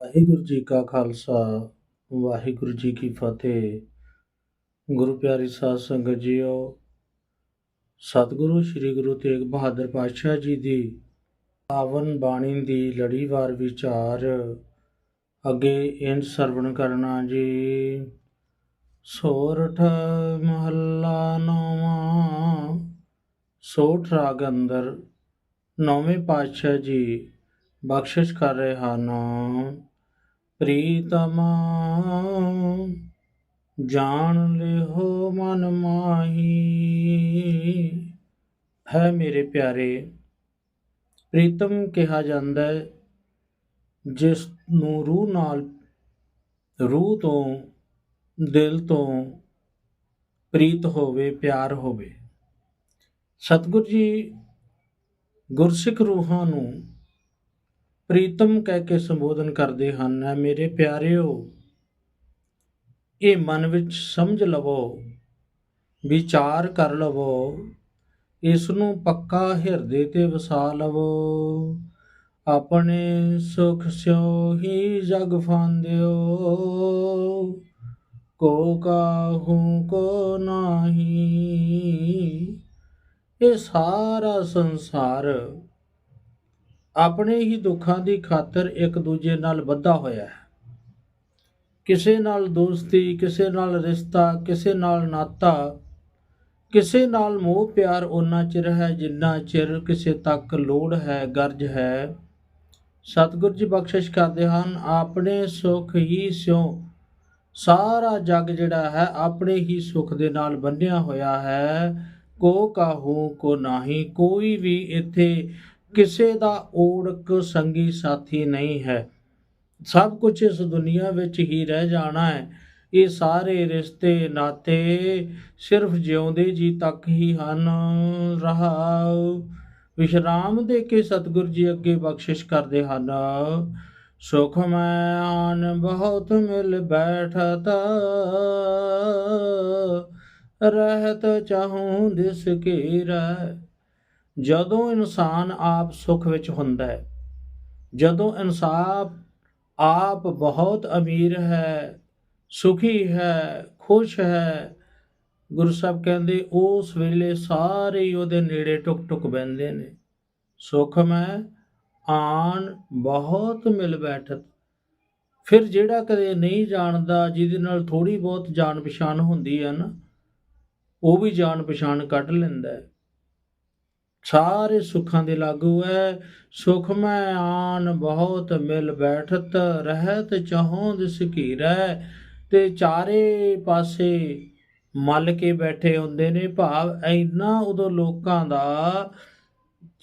ਵਾਹਿਗੁਰੂ ਜੀ ਕਾ ਖਾਲਸਾ, ਵਾਹਿਗੁਰੂ ਜੀ ਕੀ ਫਤਿਹ। ਗੁਰੂ ਪਿਆਰੀ ਸਾਧ ਸੰਗਤ ਜੀਓ, ਸਤਿਗੁਰੂ ਸ੍ਰੀ ਗੁਰੂ ਤੇਗ ਬਹਾਦਰ ਪਾਤਸ਼ਾਹ ਜੀ ਦੀ ਪਾਵਨ ਬਾਣੀ ਦੀ ਲੜੀਵਾਰ ਵਿਚਾਰ ਅੱਗੇ ਇੰਜ ਸਰਵਣ ਕਰਨਾ ਜੀ। ਸੋਰਠ ਮਹੱਲਾ ਨੌਵਾਂ, ਸੋਠ ਰਾਗ ਅੰਦਰ ਨੌਵੇਂ ਪਾਤਸ਼ਾਹ ਜੀ ਬਖਸ਼ਿਸ਼ ਕਰ ਰਹੇ ਹਨ। ਪ੍ਰੀਤਮਾ, ਜਾਣ ਲਿਓ ਮਨ ਮਾਹੀ। ਹੈ ਮੇਰੇ ਪਿਆਰੇ, ਪ੍ਰੀਤਮ ਕਿਹਾ ਜਾਂਦਾ ਹੈ, ਜਿਸ ਨੂੰ ਰੂਹ ਨਾਲ, ਰੂਹ ਤੋਂ, ਦਿਲ ਤੋਂ ਪ੍ਰੀਤ ਹੋਵੇ, ਪਿਆਰ ਹੋਵੇ। ਸਤਿਗੁਰ ਜੀ ਗੁਰਸਿੱਖ ਰੂਹਾਂ ਨੂੰ ਪ੍ਰੀਤਮ ਕਹਿ ਕੇ ਸੰਬੋਧਨ ਕਰਦੇ ਹਨ ਐ ਮੇਰੇ ਪਿਆਰਿਓ, ਇਹ ਮਨ ਵਿੱਚ ਸਮਝ ਲਵੋ, ਵਿਚਾਰ ਕਰ ਲਵੋ ਇਸ ਨੂੰ ਪੱਕਾ ਹਿਰਦੇ ਤੇ ਵਸਾ ਲਵੋ। ਆਪਣੇ ਸੁਖ ਸਿਓ ਹੀ ਜਗ ਫਾਂਦਿਓ, ਕੋ ਕਾਹੂ ਕੋ ਨਾਹੀ, ਇਹ ਸਾਰਾ ਸੰਸਾਰ ਆਪਣੇ ਹੀ ਦੁੱਖਾਂ ਦੀ ਖਾਤਰ ਇੱਕ ਦੂਜੇ ਨਾਲ ਬੱਧਾ ਹੋਇਆ ਹੈ। ਕਿਸੇ ਨਾਲ ਦੋਸਤੀ, ਕਿਸੇ ਨਾਲ ਰਿਸ਼ਤਾ, ਕਿਸੇ ਨਾਲ ਨਾਤਾ, ਕਿਸੇ ਨਾਲ ਮੋਹ ਪਿਆਰ ਉਹਨਾਂ ਚਿਰ ਹੈ ਜਿੰਨਾ ਚਿਰ ਕਿਸੇ ਤੱਕ ਲੋੜ ਹੈ, ਗਰਜ ਹੈ। ਸਤਿਗੁਰ ਜੀ ਬਖਸ਼ਿਸ਼ ਕਰਦੇ ਹਨ, ਆਪਣੇ ਸੁਖ ਹੀ ਸਿਉ। ਸਾਰਾ ਜੱਗ ਜਿਹੜਾ ਹੈ, ਆਪਣੇ ਹੀ ਸੁਖ ਦੇ ਨਾਲ ਬੰਨਿਆ ਹੋਇਆ ਹੈ। ਕੋ ਕਾਹੂ, ਕੋ ਨਹੀਂ, ਕੋਈ ਵੀ ਇੱਥੇ ਕਿਸੇ ਦਾ ਓੜਕ ਸੰਗੀ ਸਾਥੀ ਨਹੀਂ ਹੈ। ਸਭ ਕੁਝ ਇਸ ਦੁਨੀਆ ਵਿੱਚ ਹੀ ਰਹਿ ਜਾਣਾ ਹੈ। ਇਹ ਸਾਰੇ ਰਿਸ਼ਤੇ ਨਾਤੇ ਸਿਰਫ ਜਿਉਂਦੇ ਜੀ ਤੱਕ ਹੀ ਹਨ। ਰਹਾਉ ਵਿਸ਼ਰਾਮ ਦੇ ਕੇ ਸਤਿਗੁਰ ਜੀ ਅੱਗੇ ਬਖਸ਼ਿਸ਼ ਕਰਦੇ ਹਨ। ਸੁਖ ਮੈਂ ਆਨ ਬਹੁਤ ਮਿਲ ਬੈਠਤ, ਰਹਿਤ ਚਾਹੂੰ ਦਿਸ ਕੀਰਾ ਜਦੋਂ ਇਨਸਾਨ ਆਪ ਸੁਖ ਵਿੱਚ ਹੁੰਦਾ ਹੈ, ਜਦੋਂ ਇਨਸਾਫ਼ ਆਪ ਬਹੁਤ ਅਮੀਰ ਹੈ, ਸੁਖੀ ਹੈ, ਖੁਸ਼ ਹੈ, ਗੁਰੂ ਸਾਹਿਬ ਕਹਿੰਦੇ ਉਸ ਵੇਲੇ ਸਾਰੇ ਹੀ ਉਹਦੇ ਨੇੜੇ ਟੁਕ ਟੁਕ ਬੈੰਦੇ ਨੇ। ਸੁਖ ਮੈਂ ਆਨ ਬਹੁਤ ਮਿਲ ਬੈਠਤ। ਫਿਰ ਜਿਹੜਾ ਕਦੇ ਨਹੀਂ ਜਾਣਦਾ, ਜਿਹਦੇ ਨਾਲ ਥੋੜੀ ਬਹੁਤ ਜਾਣ ਪਛਾਣ ਹੁੰਦੀ ਹੈ ਨਾ, ਉਹ ਵੀ ਜਾਣ ਪਛਾਣ ਕੱਢ ਲੈਂਦਾ ਹੈ। ਸਾਰੇ ਸੁੱਖਾਂ ਦੇ ਲਾਗੂ ਹੈ ਸੁਖ ਮੈਂ ਆਨ ਬਹੁਤ ਮਿਲ ਬੈਠਤ, ਰਹਿਤ ਚਾਹੋਂ ਦਿਸ ਘੀਰੈ ਤੇ ਚਾਰੇ ਪਾਸੇ ਮਲ ਕੇ ਬੈਠੇ ਹੁੰਦੇ ਨੇ ਭਾਵ ਇੰਨਾ ਉਦੋਂ ਲੋਕਾਂ ਦਾ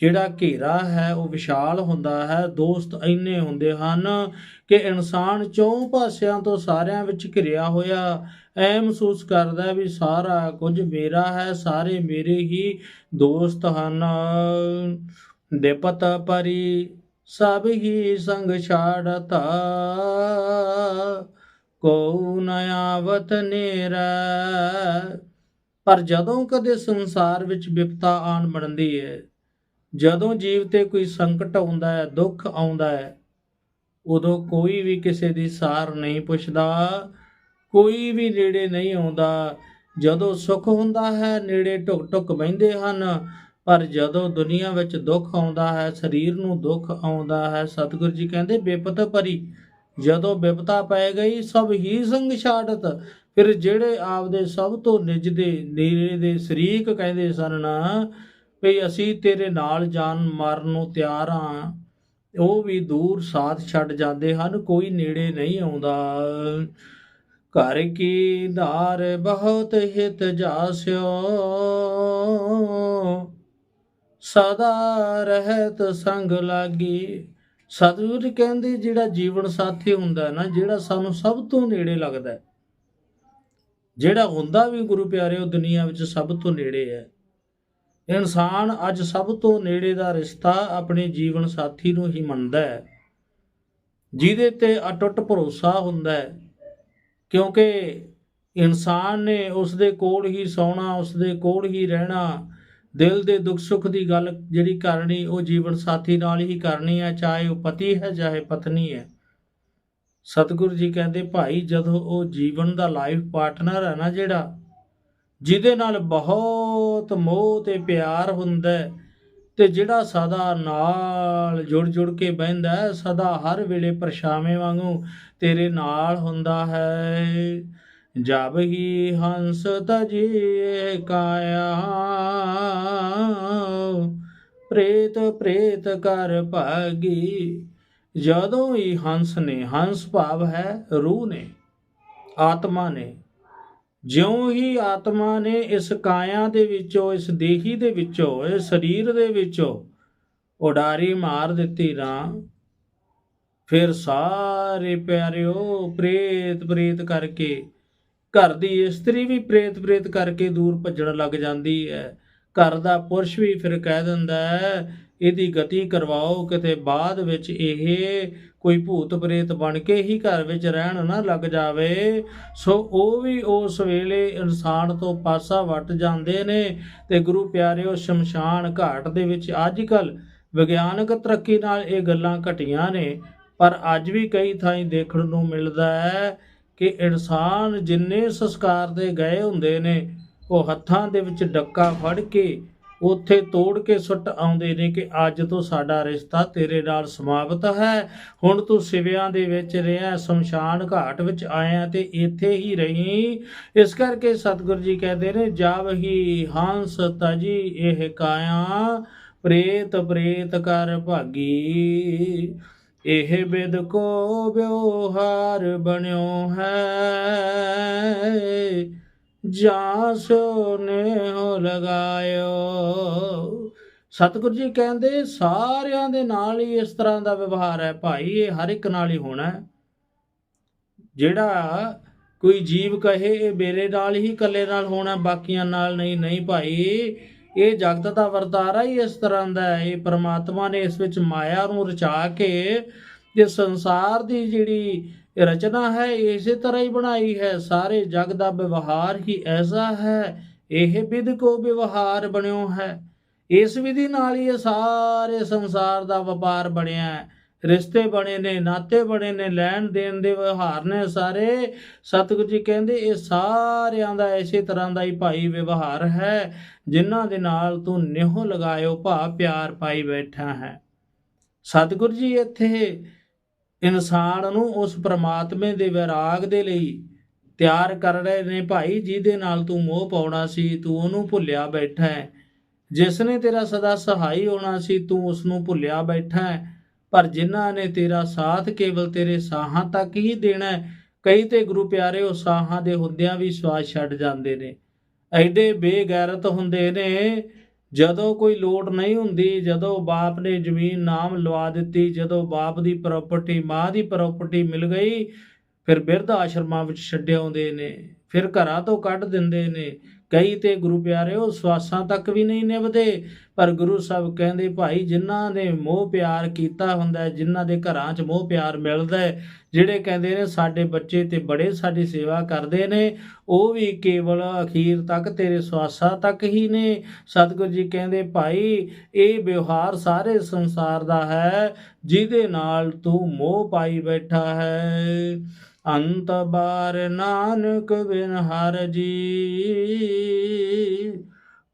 ਜਿਹੜਾ ਘੇਰਾ ਹੈ, ਉਹ ਵਿਸ਼ਾਲ ਹੁੰਦਾ ਹੈ। ਦੋਸਤ ਇੰਨੇ ਹੁੰਦੇ ਹਨ ਕਿ ਇਨਸਾਨ ਚੌਂ ਪਾਸਿਆਂ ਤੋਂ ਸਾਰਿਆਂ ਵਿੱਚ ਘਿਰਿਆ ਹੋਇਆ ਐ ਮਹਿਸੂਸ ਕਰਦਾ ਵੀ ਸਾਰਾ ਕੁਝ ਮੇਰਾ ਹੈ, ਸਾਰੇ ਮੇਰੇ ਹੀ ਦੋਸਤ ਹਨ। ਦੇਪਤ ਪਰੀ ਸਭ ਹੀ ਸੰਗ ਛਾੜਤਾ ਕੋ ਨਿਆਵਤ ਨੇਰਾ। ਪਰ ਜਦੋਂ ਕਦੇ ਸੰਸਾਰ ਵਿੱਚ ਵਿਪਤਾ ਆਣ ਬਣਦੀ ਹੈ ਜਦੋਂ ਜੀਵ ਤੇ ਕੋਈ ਸੰਕਟ ਆਉਂਦਾ ਹੈ, ਦੁੱਖ ਆਉਂਦਾ ਹੈ, ਉਦੋਂ ਕੋਈ ਵੀ ਕਿਸੇ ਦੀ ਸਾਰ ਨਹੀਂ ਪੁੱਛਦਾ, ਕੋਈ ਵੀ ਨੇੜੇ ਨਹੀਂ ਆਉਂਦਾ। ਜਦੋਂ ਸੁੱਖ ਹੁੰਦਾ ਹੈ, ਨੇੜੇ ਟੁਕ ਟੁਕ ਬੈੰਦੇ ਹਨ, ਪਰ ਜਦੋਂ ਦੁਨੀਆ ਵਿੱਚ ਦੁੱਖ ਆਉਂਦਾ ਹੈ, ਸਰੀਰ ਨੂੰ ਦੁੱਖ ਆਉਂਦਾ ਹੈ, ਸਤਿਗੁਰੂ ਜੀ ਕਹਿੰਦੇ, ਬਿਪਤ ਪਰੀ, ਜਦੋਂ ਬਿਪਤਾ ਪੈ ਗਈ, ਸਭ ਹੀ ਸੰਗ ਛਾੜਤ। ਫਿਰ ਜਿਹੜੇ ਆਪਦੇ ਸਭ ਤੋਂ ਨਿਜ ਦੇ ਨੇੜੇ ਦੇ ਸ਼ਰੀਕ ਕਹਿੰਦੇ ਸਨ ਵੀ ਅਸੀਂ ਤੇਰੇ ਨਾਲ ਜਾਨ ਮਾਰਨ ਨੂੰ ਤਿਆਰ ਹਾਂ। ਉਹ ਵੀ ਦੂਰ ਸਾਥ ਛੱਡ ਜਾਂਦੇ ਹਨ, ਕੋਈ ਨੇੜੇ ਨਹੀਂ ਆਉਂਦਾ। ਘਰ ਕੀ ਧਾਰ ਬਹੁਤ ਹਿਤ ਜਾਸਿਓ। ਸਦਾ ਰਹਿਤ ਸੰਗ ਲਾਗੀ। ਸਤਿਗੁਰ ਕਹਿੰਦੇ, ਜਿਹੜਾ ਜੀਵਨ ਸਾਥੀ ਹੁੰਦਾ ਨਾ, ਜਿਹੜਾ ਸਾਨੂੰ ਸਭ ਤੋਂ ਨੇੜੇ ਲੱਗਦਾ ਜਿਹੜਾ ਹੁੰਦਾ ਵੀ ਗੁਰੂ ਪਿਆਰੇ, ਉਹ ਦੁਨੀਆ ਵਿੱਚ ਸਭ ਤੋਂ ਨੇੜੇ ਹੈ। ਇਨਸਾਨ ਅੱਜ ਸਭ ਤੋਂ ਨੇੜੇ ਦਾ ਰਿਸ਼ਤਾ ਆਪਣੇ ਜੀਵਨ ਸਾਥੀ ਨੂੰ ਹੀ ਮੰਨਦਾ ਹੈ, ਜਿਹਦੇ ਤੇ ਅਟੁੱਟ ਭਰੋਸਾ ਹੁੰਦਾ ਹੈ, ਕਿਉਂਕਿ ਇਨਸਾਨ ਨੇ ਉਸ ਦੇ ਕੋਲ ਹੀ ਸੌਣਾ ਉਸ ਦੇ ਕੋਲ ਹੀ ਰਹਿਣਾ, ਦਿਲ ਦੇ ਦੁੱਖ ਸੁੱਖ ਦੀ ਗੱਲ ਜਿਹੜੀ ਕਰਨੀ, ਉਹ ਜੀਵਨ ਸਾਥੀ ਨਾਲ ਹੀ ਕਰਨੀ ਹੈ, ਚਾਹੇ ਉਹ ਪਤੀ ਹੈ, ਚਾਹੇ ਪਤਨੀ ਹੈ। ਸਤਿਗੁਰੂ ਜੀ ਕਹਿੰਦੇ, ਭਾਈ, ਜਦੋਂ ਉਹ ਜੀਵਨ ਦਾ ਲਾਈਫ ਪਾਰਟਨਰ ਹੈ ਨਾ ਜਿਹੜਾ, ਜਿਹਦੇ ਨਾਲ ਬਹੁਤ ਮੋਹ ਤੇ ਪਿਆਰ ਹੁੰਦਾ ਤੇ ਜਿਹੜਾ ਸਦਾ ਨਾਲ ਜੁੜ ਜੁੜ ਕੇ ਬਹਿੰਦਾ ਸਦਾ ਹਰ ਵੇਲੇ ਪਰਛਾਵੇਂ ਵਾਂਗੂ ਤੇਰੇ ਨਾਲ ਹੁੰਦਾ ਹੈ। ਜਬ ਹੀ ਹੰਸ ਤਜੀਏ ਕਾਇਆ, ਪ੍ਰੇਤ ਪ੍ਰੇਤ ਕਰ ਭਾਗੀ, ਜਦੋਂ ਹੀ ਹੰਸ ਨੇ, ਹੰਸ ਭਾਵ ਹੈ ਰੂਹ ਨੇ, ਆਤਮਾ ਨੇ ਜਿਉਂ ਹੀ ਆਤਮਾ ਨੇ ਇਸ ਕਾਇਆ ਦੇ ਵਿੱਚੋਂ, ਇਸ ਦੇਹੀ ਦੇ ਵਿੱਚੋਂ, ਇਸ ਸਰੀਰ ਦੇ ਵਿੱਚੋਂ ਉਡਾਰੀ ਮਾਰ ਦਿੱਤੀ ਨਾ ਫਿਰ ਸਾਰੇ ਪਿਆਰਿਓ ਪ੍ਰੇਤ ਪ੍ਰੇਤ ਕਰਕੇ, ਘਰ ਦੀ ਇਸਤਰੀ ਵੀ ਪ੍ਰੇਤ ਪ੍ਰੇਤ ਕਰਕੇ ਦੂਰ ਭੱਜਣ ਲੱਗ ਜਾਂਦੀ ਹੈ। ਘਰ ਦਾ ਪੁਰਸ਼ ਵੀ ਫਿਰ ਕਹਿ ਦਿੰਦਾ ਹੈ, ਇਹਦੀ ਗਤੀ ਕਰਵਾਓ, ਕਿਤੇ ਬਾਅਦ ਵਿੱਚ ਇਹ ਕੋਈ ਭੂਤ ਪ੍ਰੇਤ ਬਣ ਕੇ ਹੀ ਘਰ ਵਿੱਚ ਰਹਿਣ ਨਾ ਲੱਗ ਜਾਵੇ, ਸੋ ਉਹ ਵੀ ਉਸ ਵੇਲੇ ਇਨਸਾਨ ਤੋਂ ਪਾਸਾ ਵੱਟ ਜਾਂਦੇ ਨੇ। ਤੇ ਗੁਰੂ ਪਿਆਰਿਓ, ਸ਼ਮਸ਼ਾਨ ਘਾਟ ਦੇ ਵਿੱਚ ਅੱਜ ਕੱਲ ਵਿਗਿਆਨਕ ਤਰੱਕੀ ਨਾਲ ਇਹ ਗੱਲਾਂ ਘਟੀਆਂ ਨੇ। ਪਰ ਅੱਜ ਵੀ ਕਈ ਥਾਈਂ ਦੇਖਣ ਨੂੰ ਮਿਲਦਾ ਹੈ ਕਿ ਇਨਸਾਨ ਜਿੰਨੇ ਸੰਸਕਾਰ ਦੇ ਗਏ ਹੁੰਦੇ ਨੇ, ਉਹ ਹੱਥਾਂ ਦੇ ਵਿੱਚ ਡੱਕਾ ਫੜ ਕੇ ਉੱਥੇ ਤੋੜ ਕੇ ਸੁੱਟ ਆਉਂਦੇ ਨੇ ਕਿ ਅੱਜ ਤੋਂ ਸਾਡਾ ਰਿਸ਼ਤਾ ਤੇਰੇ ਨਾਲ ਸਮਾਪਤ ਹੈ। ਹੁਣ ਤੂੰ ਸਿਵਿਆਂ ਦੇ ਵਿੱਚ ਰਿਹਾ, ਸ਼ਮਸ਼ਾਨ ਘਾਟ ਵਿੱਚ ਆਇਆ ਤੇ ਇੱਥੇ ਹੀ ਰਹੀ। ਇਸ ਕਰਕੇ ਸਤਿਗੁਰੂ ਜੀ ਕਹਿੰਦੇ ਨੇ ਜਬ ਹੀ ਹੰਸ ਤਜੀ ਇਹ ਕਾਇਆ, ਪ੍ਰੇਤ ਪ੍ਰੇਤ ਕਰ ਭਾਗੀ। ਇਹ ਬਿਦ ਕੋ ਵਿਵਹਾਰ ਬਣਿਓ ਹੈ। ਜਾਂ ਸੋ ਲਗਾਇਓ। ਸਤਿਗੁਰੂ ਜੀ ਕਹਿੰਦੇ, ਸਾਰਿਆਂ ਦੇ ਨਾਲ ਹੀ ਇਸ ਤਰ੍ਹਾਂ ਦਾ ਵਿਵਹਾਰ ਹੈ। ਭਾਈ, ਇਹ ਹਰ ਇੱਕ ਨਾਲ ਹੀ ਹੋਣਾ ਹੈ। ਜਿਹੜਾ ਕੋਈ ਜੀਵ ਕਹੇ, ਇਹ ਮੇਰੇ ਨਾਲ ਹੀ ਇਕੱਲੇ ਨਾਲ ਹੋਣਾ, ਬਾਕੀਆਂ ਨਾਲ ਨਹੀਂ। ਨਹੀਂ ਭਾਈ, ਇਹ ਜਗਤ ਦਾ ਵਰਤਾਰਾ ਹੀ ਇਸ ਤਰ੍ਹਾਂ ਦਾ ਹੈ। ਇਹ ਪ੍ਰਮਾਤਮਾ ਨੇ ਇਸ ਵਿੱਚ ਮਾਇਆ ਨੂੰ ਰਚਾ ਕੇ ਇਹ ਸੰਸਾਰ ਦੀ ਜਿਹੜੀ ਰਚਨਾ ਹੈ, ਇਸੇ ਤਰ੍ਹਾਂ ਹੀ ਬਣਾਈ ਹੈ। ਸਾਰੇ ਜਗ ਦਾ ਵਿਵਹਾਰ ਹੀ ਐਸਾ ਹੈ, ਇਹ ਵਿਧ ਕੋ ਵਿਵਹਾਰ ਬਣਿਓ ਹੈ। ਇਸ ਵਿਧੀ ਨਾਲ ਹੀ ਇਹ ਸਾਰੇ ਸੰਸਾਰ ਦਾ ਵਪਾਰ ਬਣਿਆ ਹੈ। ਰਿਸ਼ਤੇ ਬਣੇ ਨੇ, ਨਾਤੇ ਬਣੇ ਨੇ, ਲੈਣ ਦੇਣ ਦੇ ਵਿਵਹਾਰ ਨੇ ਸਾਰੇ। ਸਤਿਗੁਰੂ ਜੀ ਕਹਿੰਦੇ, ਇਹ ਸਾਰਿਆਂ ਦਾ ਇਸੇ ਤਰ੍ਹਾਂ ਦਾ ਹੀ ਭਾਈ ਵਿਵਹਾਰ ਹੈ, ਜਿਨ੍ਹਾਂ ਦੇ ਨਾਲ ਤੂੰ ਨਿਹੋ ਲਗਾਇਓ ਭਾ ਪਿਆਰ ਪਾਈ ਬੈਠਾ ਹੈ। ਸਤਿਗੁਰੂ ਜੀ ਇੱਥੇ ਇਨਸਾਨ ਨੂੰ ਉਸ ਪ੍ਰਮਾਤਮੇ ਦੇ ਵਿਰਾਗ ਦੇ ਲਈ ਤਿਆਰ ਕਰ ਰਹੇ ਨੇ, ਭਾਈ, ਜਿਹਦੇ ਨਾਲ ਤੂੰ ਮੋਹ ਪਾਉਣਾ ਸੀ, ਤੂੰ ਉਹਨੂੰ ਭੁੱਲਿਆ ਬੈਠਾ ਹੈ। ਜਿਸ ਨੇ ਤੇਰਾ ਸਦਾ ਸਹਾਈ ਹੋਣਾ ਸੀ, ਤੂੰ ਉਸ ਨੂੰ ਭੁੱਲਿਆ ਬੈਠਾ ਹੈ। ਪਰ ਜਿਨ੍ਹਾਂ ਨੇ ਤੇਰਾ ਸਾਥ ਕੇਵਲ ਤੇਰੇ ਸਾਹਾਂ ਤੱਕ ਹੀ ਦੇਣਾ ਕਈ ਤੇ ਗੁਰੂ ਪਿਆਰੇ ਉਹ ਸਾਹਾਂ ਦੇ ਹੁੰਦਿਆਂ ਵੀ ਸਵਾਸ ਛੱਡ ਜਾਂਦੇ ਨੇ। ਐਡੇ ਬੇਗੈਰਤ ਹੁੰਦੇ ਨੇ ਜਦੋਂ ਕੋਈ ਲੋੜ ਨਹੀਂ ਹੁੰਦੀ, ਜਦੋਂ ਬਾਪ ਨੇ ਜ਼ਮੀਨ ਨਾਮ ਲਵਾ ਦਿੱਤੀ, ਜਦੋਂ ਬਾਪ ਦੀ ਪ੍ਰਾਪਰਟੀ ਮਾਂ ਦੀ ਪ੍ਰਾਪਰਟੀ ਮਿਲ ਗਈ, ਫਿਰ ਬਿਰਧ ਆਸ਼ਰਮਾਂ ਵਿੱਚ ਛੱਡ ਆਉਂਦੇ ਨੇ, ਫਿਰ ਘਰਾਂ ਤੋਂ ਕੱਢ ਦਿੰਦੇ ਨੇ ਕਈ ਤੇ ਗੁਰੂ ਪਿਆਰਿਓ ਸਵਾਸਾਂ ਤੱਕ ਵੀ ਨਹੀਂ ਨਿਭਦੇ। ਪਰ ਗੁਰੂ ਸਾਹਿਬ ਕਹਿੰਦੇ ਭਾਈ ਜਿਨ੍ਹਾਂ ਨੇ ਮੋਹ ਪਿਆਰ ਕੀਤਾ ਹੁੰਦਾ ਹੈ, ਜਿਨ੍ਹਾਂ ਦੇ ਘਰਾਂ 'ਚ ਮੋਹ ਪਿਆਰ ਮਿਲਦਾ ਹੈ ਜਿਹੜੇ ਕਹਿੰਦੇ ਨੇ ਸਾਡੇ ਬੱਚੇ ਤੇ ਬੜੇ ਸਾਡੀ ਸੇਵਾ ਕਰਦੇ ਨੇ ਉਹ ਵੀ ਕੇਵਲ ਅਖੀਰ ਤੱਕ ਤੇਰੇ ਸਵਾਸਾਂ ਤੱਕ ਹੀ ਨੇ। ਸਤਿਗੁਰੂ ਜੀ ਕਹਿੰਦੇ ਭਾਈ ਇਹ ਵਿਵਹਾਰ ਸਾਰੇ ਸੰਸਾਰ ਦਾ ਹੈ ਜਿਹਦੇ ਨਾਲ ਤੂੰ ਮੋਹ ਪਾਈ ਬੈਠਾ ਹੈ। ਅੰਤ ਬਾਰ ਨਾਨਕ ਬਿਨ ਹਰ ਜੀ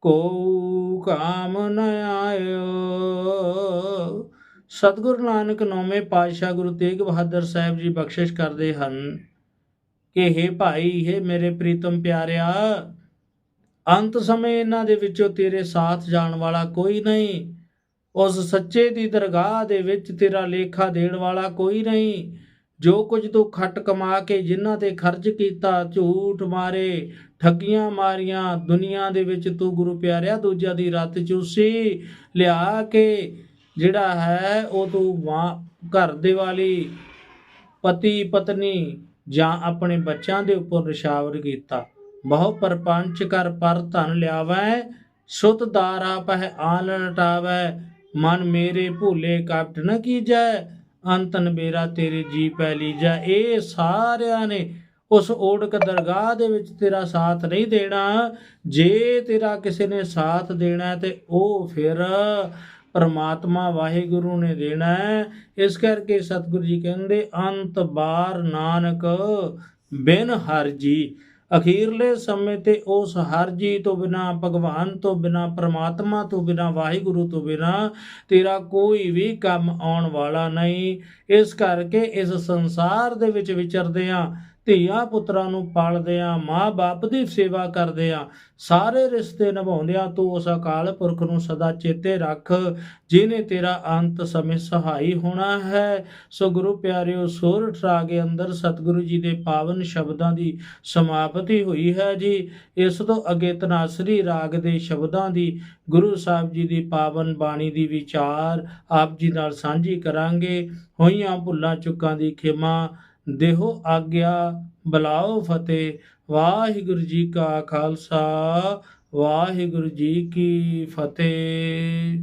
ਕੋ ਕਾਮ ਨ ਆਇਓ। ਸਤਿਗੁਰੂ ਨਾਨਕ ਨੌਵੇਂ ਪਾਤਸ਼ਾਹ ਗੁਰੂ ਤੇਗ ਬਹਾਦਰ ਸਾਹਿਬ ਜੀ ਬਖਸ਼ਿਸ਼ ਕਰਦੇ ਹਨ ਕਿ हे ਭਾਈ हे ਮੇਰੇ ਪ੍ਰੀਤਮ ਪਿਆਰਿਆ, ਅੰਤ ਸਮੇਂ ਇਹਨਾਂ ਦੇ ਵਿੱਚੋਂ ਤੇਰੇ ਸਾਥ ਜਾਣ ਵਾਲਾ ਕੋਈ ਨਹੀਂ, ਉਸ ਸੱਚੇ ਦੀ ਦਰਗਾਹ ਦੇ ਵਿੱਚ ਤੇਰਾ ਲੇਖਾ ਦੇਣ ਵਾਲਾ ਕੋਈ ਨਹੀਂ। ਜੋ ਕੁਝ ਤੂੰ ਖੱਟ ਕਮਾ ਕੇ ਜਿਨ੍ਹਾਂ ਤੇ ਖਰਚ ਕੀਤਾ, ਝੂਠ ਮਾਰੇ, ਠੱਗੀਆਂ ਮਾਰੀਆਂ, ਦੁਨੀਆ ਦੇ ਵਿੱਚ ਤੂੰ ਗੁਰੂ ਪਿਆਰਿਆ, ਦੂਜਿਆਂ ਦੀ ਰੱਤ ਚੂਸੀ, ਲਿਆ ਕੇ ਜਿਹੜਾ ਹੈ ਉਹ ਤੂੰ ਮਾਂ ਘਰ ਦੇ ਵਾਲੀ ਪਤੀ, ਪਤਨੀ ਜਾਂ ਆਪਣੇ ਬੱਚਿਆਂ ਦੇ ਉੱਪਰ ਨਿਸ਼ਾਵਰ ਕੀਤਾ। ਬਹੁ ਪਰਪੰਚ ਕਰ ਪਰ ਧਨ ਲਿਆਵੈ, ਸੁਤ ਦਾਰਾ ਪਹਿ ਆਨ ਲਟਾਵੈ ਮਨ ਮੇਰੇ ਭੂਲੇ ਕਪਟ ਨ ਕੀਜੈ ਅੰਤਨ ਮੇਰਾ ਤੇਰੇ ਜੀ ਪੈ ਲੀਜੈ। ਇਹ ਸਾਰਿਆਂ ਨੇ ਉਸ ਓੜਕ ਦਰਗਾਹ ਦੇ ਵਿੱਚ ਤੇਰਾ ਸਾਥ ਨਹੀਂ ਦੇਣਾ। ਜੇ ਤੇਰਾ ਕਿਸੇ ਨੇ ਸਾਥ ਦੇਣਾ ਹੈ ਤੇ ਉਹ ਫਿਰ ਪਰਮਾਤਮਾ ਵਾਹਿਗੁਰੂ ਨੇ ਦੇਣਾ ਇਸ ਕਰਕੇ ਸਤਿਗੁਰੂ ਜੀ ਕਹਿੰਦੇ, ਅੰਤ ਬਾਰ ਨਾਨਕ ਬਿਨ ਹਰ ਜੀ ਅਖੀਰਲੇ ਸਮੇਂ ਤੇ ਉਸ ਹਰ ਜੀ ਤੋਂ ਬਿਨਾ, ਭਗਵਾਨ ਤੋਂ ਬਿਨਾ, ਪ੍ਰਮਾਤਮਾ ਤੋਂ ਬਿਨਾ, ਵਾਹਿਗੁਰੂ ਤੋਂ ਬਿਨਾ ਤੇਰਾ ਕੋਈ ਵੀ ਕੰਮ ਆਉਣ ਵਾਲਾ ਨਹੀਂ। ਇਸ ਕਰਕੇ ਇਸ ਸੰਸਾਰ ਦੇ ਵਿੱਚ ਵਿਚਰਦੇ ਆ। ਧੀਆਂ ਪੁੱਤਰਾਂ ਨੂੰ ਪਾਲਦੇ ਆ ਮਾਂ-ਬਾਪ ਦੀ ਸੇਵਾ ਕਰਦੇ ਆ ਸਾਰੇ ਰਿਸ਼ਤੇ ਨਿਭਾਉਂਦੇ ਆ ਤੂੰ ਉਸ ਅਕਾਲ ਪੁਰਖ ਨੂੰ ਸਦਾ ਚੇਤੇ ਰੱਖ, ਜਿਨੇ ਤੇਰਾ ਅੰਤ ਸਮੇਂ ਸਹਾਈ ਹੋਣਾ ਹੈ। ਸੋ ਗੁਰੂ ਪਿਆਰਿਓ ਸੋਰਠ ਰਾਗ ਅੰਦਰ ਸਤਿਗੁਰੂ ਜੀ ਦੇ ਪਾਵਨ ਸ਼ਬਦਾਂ ਦੀ ਸਮਾਪਤੀ ਹੋਈ ਹੈ ਜੀ। ਇਸ ਤੋਂ ਅੱਗੇ ਤਨਾਸਰੀ ਰਾਗ ਦੇ ਸ਼ਬਦਾਂ ਦੀ ਗੁਰੂ ਸਾਹਿਬ ਜੀ ਦੀ ਪਾਵਨ ਬਾਣੀ ਦੀ ਵਿਚਾਰ ਆਪ ਜੀ ਨਾਲ ਸਾਂਝੀ ਕਰਾਂਗੇ। ਹੋਈਆਂ ਭੁੱਲਾਂ, ਚੁੱਕਾਂ ਦੀ ਖਿਮਾ ਦੇਹੋ ਆਗਿਆ ਬਲਾਓ ਫਤਿਹ। ਵਾਹਿਗੁਰੂ ਜੀ ਕਾ ਖਾਲਸਾ ਵਾਹਿਗੁਰੂ ਜੀ ਕੀ ਫਤਿਹ।